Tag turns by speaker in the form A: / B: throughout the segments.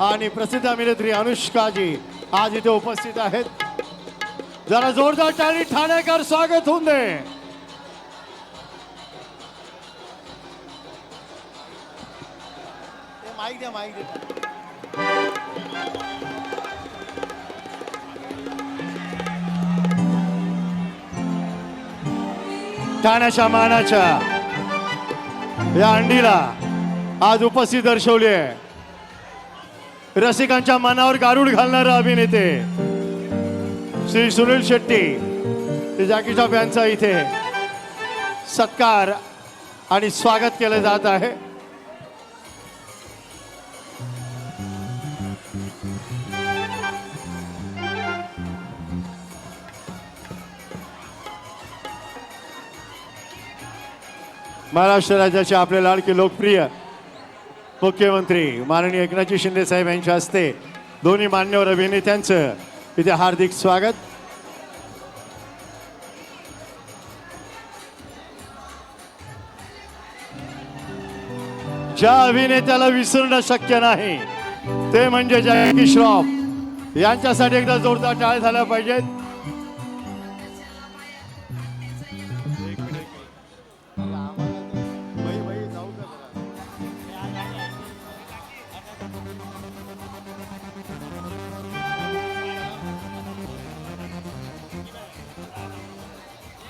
A: आणि प्रसिद्ध अभिनेत्री अनुष्काजी आज इथे उपस्थित आहेत. जरा जोरदार टाळी ठाणेकर स्वागत होऊन दे. माईक द्या माईक द्या. ठाण्याच्या मानाच्या या अंडीला आज उपस्थित दर्शवली आहे. रसिकांच्या मनावर गारुड घालणारा अभिनेते. श्री सुनील शेट्टी जॅकी श्रॉफ यांचा इथे सत्कार आणि स्वागत केलं जात आहे. महाराष्ट्र राज्याचे आपले लाडके लोकप्रिय मुख्यमंत्री माननीय एकनाथजी शिंदे साहेब यांच्या हस्ते दोन्ही मान्यवर अभिनेत्यांचं इथे हार्दिक स्वागत. ज्या अभिनेत्याला विसरणं शक्य नाही ते म्हणजे जयकी श्रॉफ यांच्यासाठी एकदा जोरदार टाळ झाल्या पाहिजेत.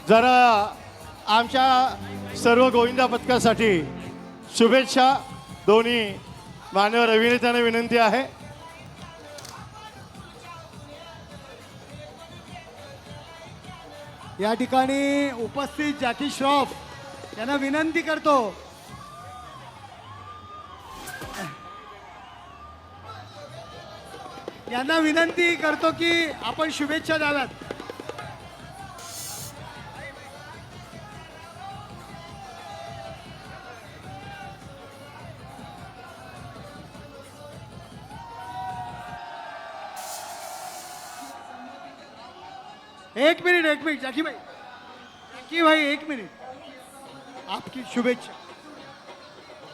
A: जरा आमच्या सर्व गोविंदा पथकासाठी शुभेच्छा. दोन्ही मान्यवर अभिनेत्यांना विनंती आहे.
B: या ठिकाणी उपस्थित जॅकी श्रॉफ यांना विनंती करतो. यांना विनंती करतो की आपण शुभेच्छा द्याव्यात. एक मिनट, एक मिनिट, जॅकी भाई। जॅकी भाई, एक मिनट। आपकी शुभेच्छा।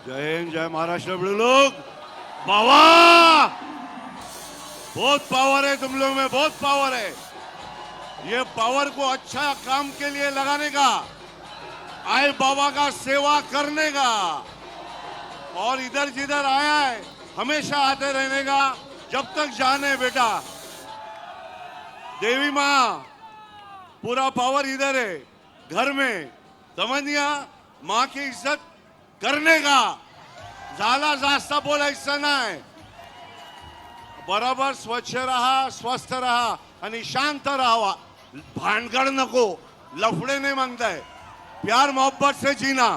C: जय हिंद, जय महाराष्ट्र, बड़े लोग। बाबा! बहुत पावर है तुम लोग में, बहुत पावर है। ये पावर को अच्छा काम के लिए लगाने का, आए बाबा का सेवा करने का। और इधर जिधर आया है, हमेशा आते रहने का, जब तक जाने बेटा। देवी माँ पूरा पावर इधर है। घर में समझ गया माँ की इज्जत करने का। झाला जास्त बोलायचं नाही बरोबर स्वच्छ राहा स्वस्थ राहा आणि शांत राहावा भांडगड नको लफडे नहीं म्हणताय प्यार मोहब्बत से जीना।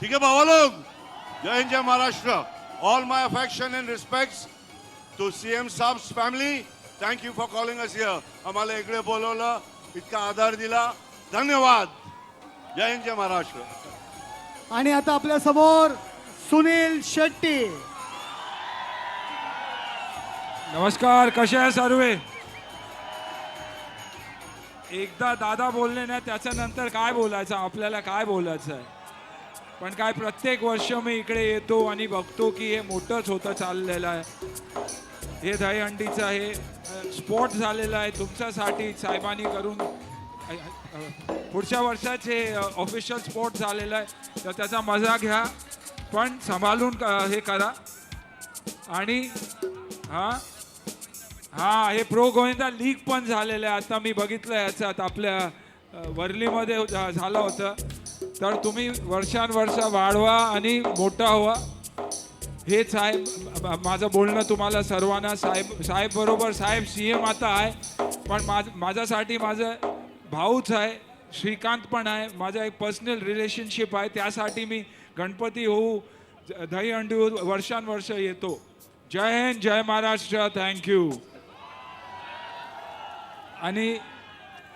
C: ठीक है बाबा लोग? जय हिंद जय Maharashtra. All my affection and respect to C M साब्स family thank you for calling us here आम्हाला इकडे बोलवलं इतका आधार दिला. धन्यवाद. जय हिंद जय महाराष्ट्र.
B: आणि आता आपल्यासमोर सुनील शेट्टी.
D: नमस्कार कसे आहे सर्वे? एकदा दादा बोलले ना त्याच्यानंतर काय बोलायचं? आपल्याला काय बोलायचं आहे? पण काय प्रत्येक वर्ष मी इकडे येतो आणि बघतो की हे मोठंच होतं चाललेलं आहे. हे दहीहंडीचं हे स्पॉट झालेला आहे तुमच्यासाठी साहेबांनी करून पुढच्या वर्षाचे ऑफिशियल स्पॉट झालेलं आहे. तर त्याचा मजा घ्या पण सांभाळून क- हे करा. आणि हां हां हे प्रो गोविंदा लीग पण झालेलं आहे. आता मी बघितलं याच्यात आपल्या वर्लीमध्ये झा- झालं होतं. तर तुम्ही वर्षानुवर्ष वाढवा आणि मोठा व्हा. हेच आहे माझं बोलणं तुम्हाला सर्वांना साहेब साहेब बरोबर साहेब सी एम आता आहे पण माझ माझ्यासाठी माझं भाऊच आहे श्रीकांत पण आहे माझं एक पर्सनल रिलेशनशिप आहे त्यासाठी मी गणपती होऊ दही दहीहंडी वर्षानुवर्ष येतो. जय हिंद जय महाराष्ट्र थँक्यू. आणि